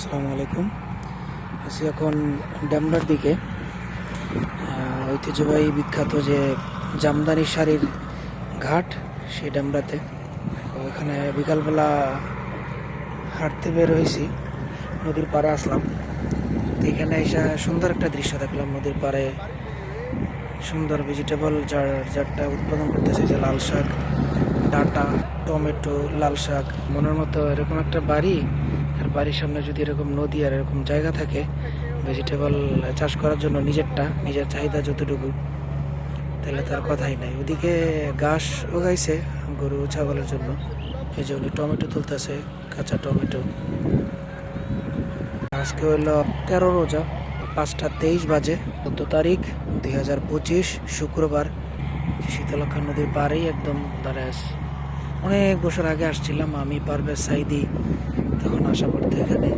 আসসালামু আলাইকুম। আছি এখন ড্যামরার দিকে। ঐতিহ্যবাহী বিখ্যাত যে জামদানি শাড়ির ঘাট, সেই ড্যামরাতে। তো এখানে বিকালবেলা হাঁটতে বের হয়েছি, নদীর পাড়ে আসলাম। এখানে এসে সুন্দর একটা দৃশ্য দেখলাম, নদীর পাড়ে সুন্দর ভেজিটেবল যার, যারটা উৎপাদন করতেছে যে লাল শাক, ডাঁটা, টমেটো, লাল শাক। মনের মতো এরকম একটা বাড়ি আর বাড়ির সামনে যদি এরকম নদী আর এরকম জায়গা থাকে ভেজিটেবল চাষ করার জন্য নিজেরটা, নিজের চাহিদা যতটুকু, তাহলে তার কথাই নাই। ওদিকে ঘাস উগাইছে গরু, ছাগলের জন্য। এই যে উনি টমেটো তুলতেছে, কাঁচা টমেটো। আজকে হইল তেরো রোজা, পাঁচটা তেইশ বাজে, চোদ্দ তারিখ, দুই হাজার পঁচিশ, শুক্রবার। শীতলক্ষা নদীর পাড়েই একদম দাঁড়ায় অনেক বছর আগে আসছিলাম আমি পারভেজ সাইদি তখন আশা করতে এখানে।